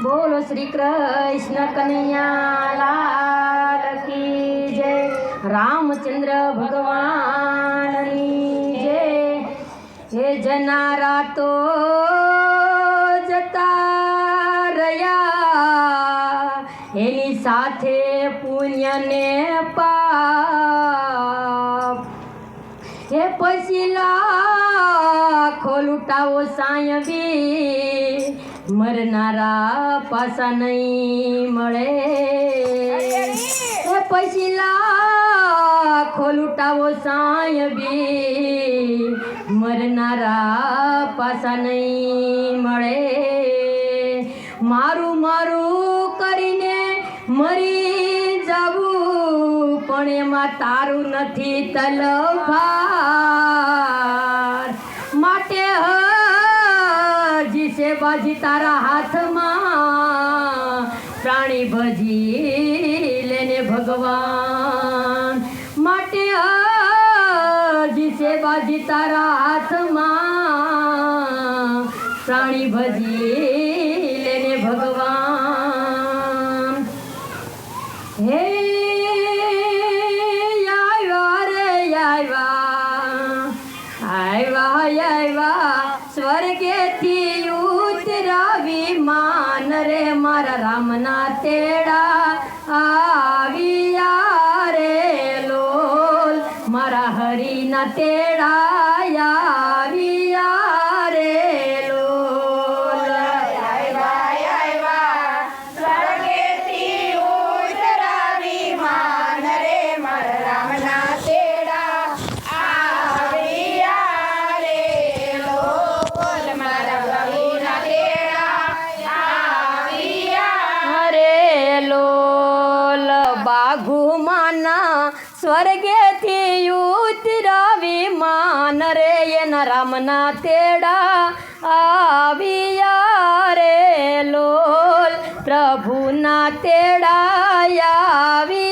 બોલો શ્રી કૃષ્ણ કનૈયાલાલ કી જય. રામચંદ્ર ભગવાનની જય. જનારા મરનારા પાસા નહીં મળે. એ પછી લાખો લૂંટાવો સાયવી મરનારા પાસા નહીં મળે. મારું મારું કરીને મરી જવું, પણ એમાં તારું નથી તલવાર બાજી તારા હાથમાં. પ્રાણી ભજી લેને ભગવાન. માટે હજી છે બાજી તારા હાથમાં. પ્રાણી ભજી રે મારા રામના તેડા આવ્યા રે લોલ. મારા હરિના તેડા બાઘુમાના સ્વર્ગેથી ઉતરાવી માન રે એના રામના તેડા આવ્યા રે લોલ પ્રભુના તેડા આવ્યા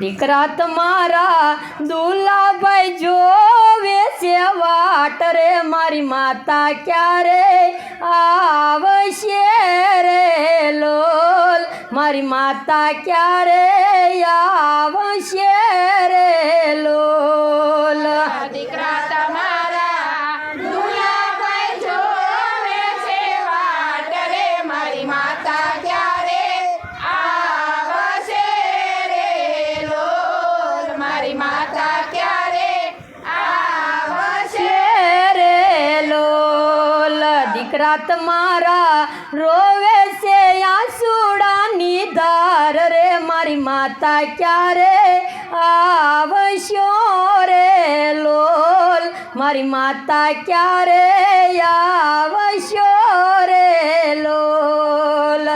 દીકરા તમારા દુલાભાઈ જોવે છે વાટ રે, મારી માતા ક્યારે આવશે રે લોલ? મારી માતા ક્યારે આવશે દીકરા મારા રોવે છે આંસુડાની ધાર રે, મારી માતા ક્યારે આવશો રે લોલ? મારી માતા ક્યારે આવશો રે લોલ?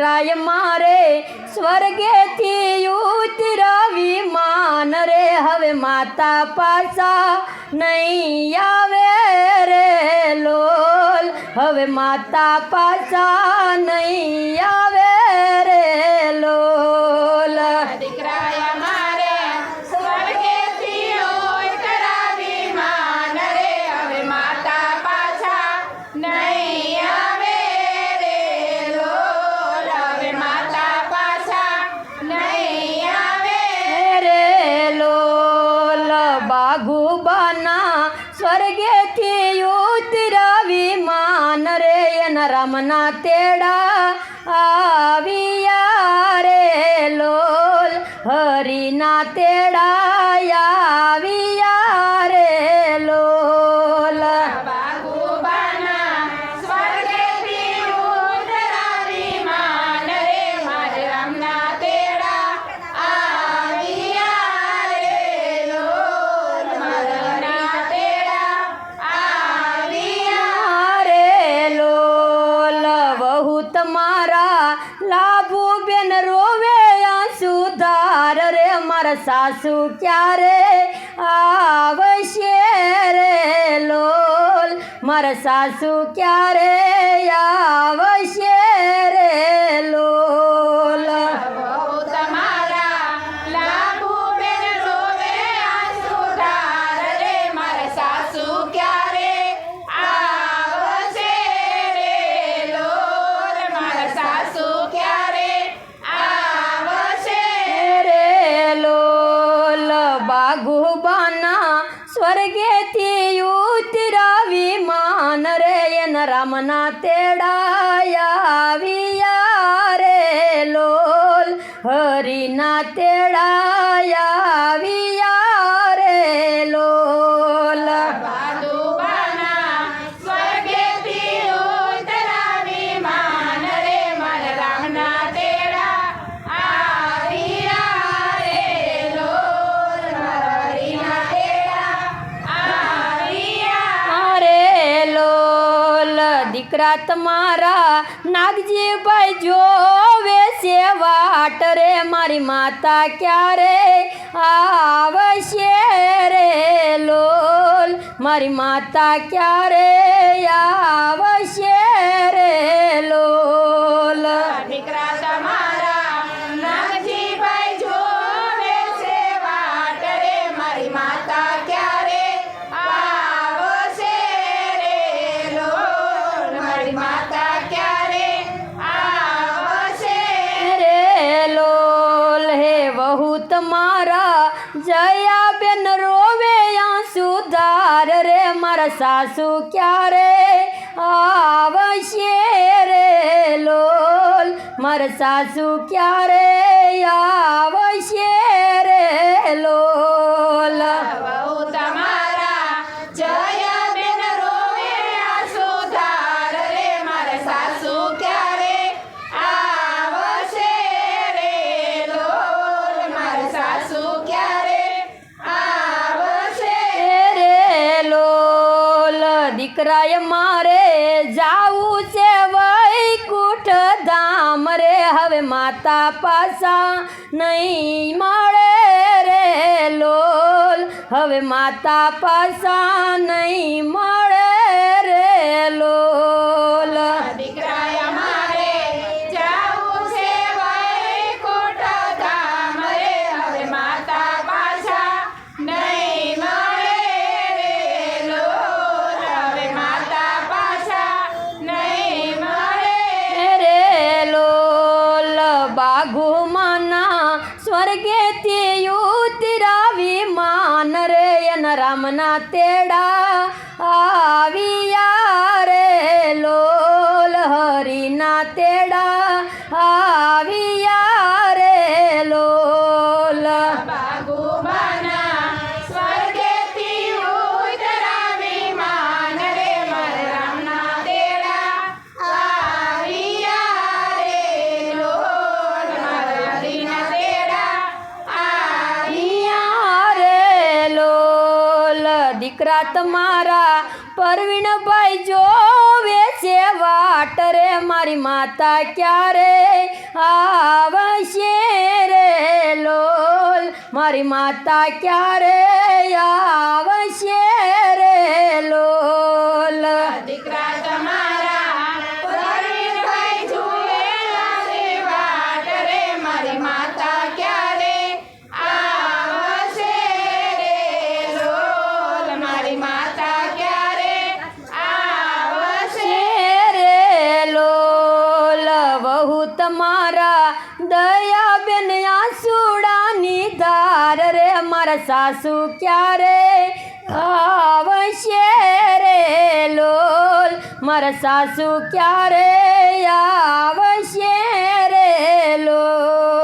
દીકરાએ મારે સ્વર્ગેથી ઉતરાવી માન રે. હવે માતા પાછા નહીં આવે રે લોલ. હવે માતા પાછા નહીં આવે રે લોલ. રામના તેડા આવ્યા રે લોલ. હરિના તેડા સાસુ ક્યારે આવશે રે લોલ? મારા સાસુ ક્યારે આવશે હરિના તેડાયા માન રે મારા રામના તેડા આવ્યા. રે લોલ. દીકરા તમારા નાગજીભાઈ રે મારી માતા ક્યારે આવશે રે લોલ? મારી માતા ક્યારે આવશે રે લોલ? તમારા જયા બેન રોવે સુધાર રે, મારા સાસુ ક્યારે આવશે રે લોલ? મારા સાસુ ક્યારે આવશે રે લોલ? દીકરાએ મારે જાવું છે વૈકુઠ ધામ રે. હવે માતા પાસા નહીં મળે રે લોલ. હવે માતા પાસા નહીં તેડા આવ્યા રે લોલ હરિના તેડા આવ્યા તમારા પરવીણભાઈ જોવે છે વાટ રે, મારી માતા ક્યારે આવશે રે લોલ? મારી માતા ક્યારે આવશે રે લોલ? તમારા દયાબેન આસુડાની ધાર રે મારા સાસુ ક્યારે આવશે રે લોલ? મારા સાસુ ક્યારે આવશે રે લોલ?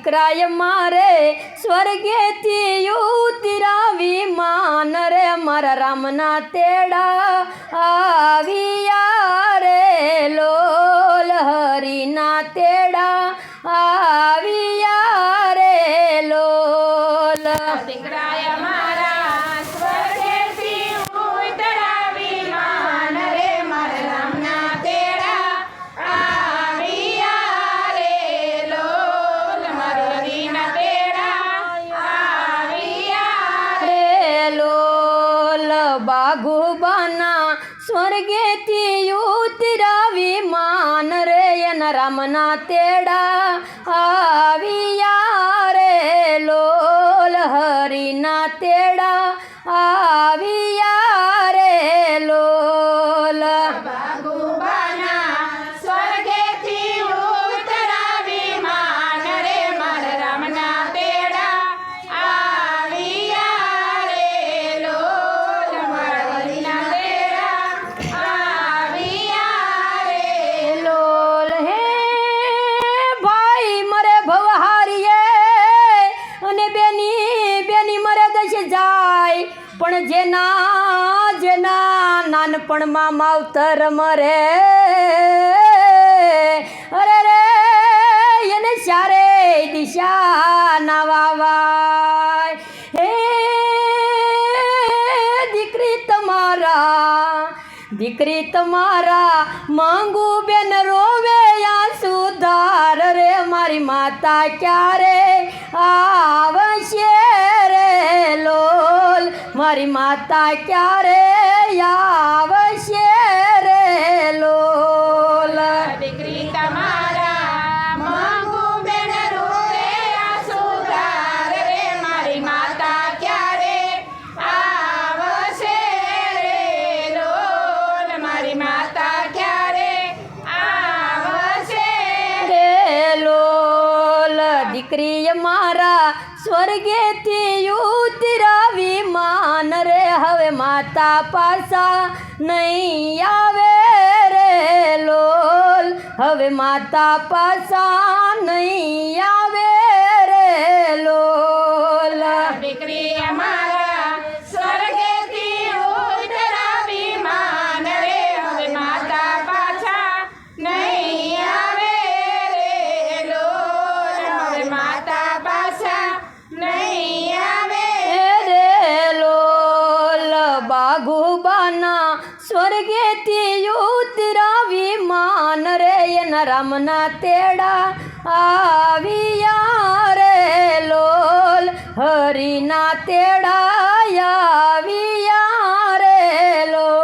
દીકરાય મારે સ્વર્ગેથી ઉતરાવી માન રે મારા રામના તેડા આવ્યા રે લોલ હરિના તેડા. માવતર મરે અરે રે, એને ચારે દિશા ના વાવાય હે દીકરી તમારા દીકરી તમારા માંગુ બેન રોવે આ સુધાર રે. મારી માતા ક્યારે આવશે મારી માતા ક્યારે આવશે રે લોલ? દીકરી તમારા માંગુ બેન રોવે આ રે મારી માતા ક્યારે આવશે રે લોલ? મારી માતા ક્યારે આવશે રે લોલ? દીકરી મારા સ્વર્ગેથી ઉતરાવી માન રે હવે માતા પાસા નહીં આવે રે લોલ. હવે માતા પાસા નહીં આવે રે લોલ. રામના તેડા આવ્યા રે લોલ. હરિના તેડા આવ્યા રે લોલ.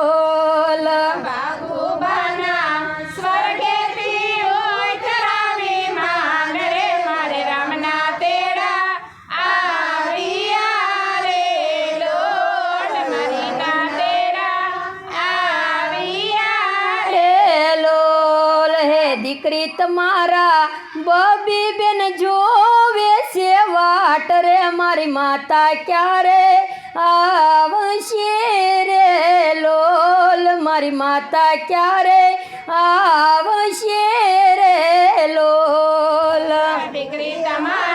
દીકરી તમારા બબી બેન જોવે છે વાટ રે, મારી માતા ક્યારે આવશે રે? લોલ, મારી માતા ક્યારે આવશે રે? લોલ. દીકરી તમારા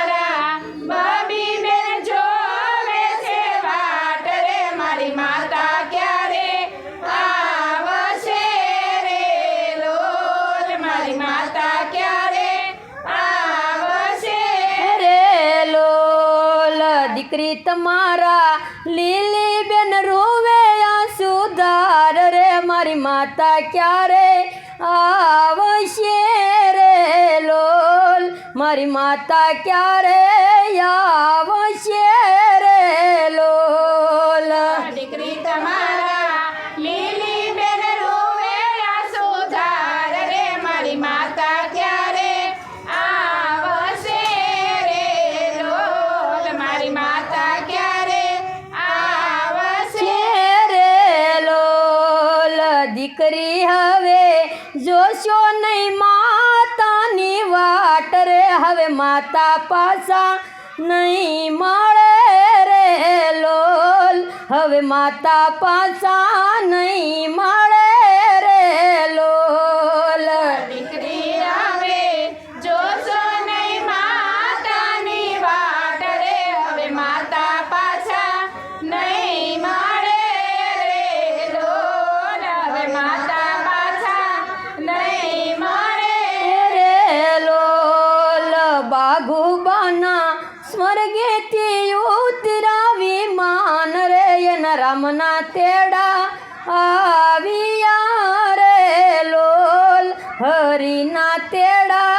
દીકરી તમારા લીલી બેન રોવે આ સુધાર રે, મારી માતા ક્યારે આવશે રે લોલ? મારી માતા ક્યારે આવશે રે લોલ? હવે પાછા નહીં મળે રે લોલ. હવે માતા પાસા નહીં મળે હરિના તેડા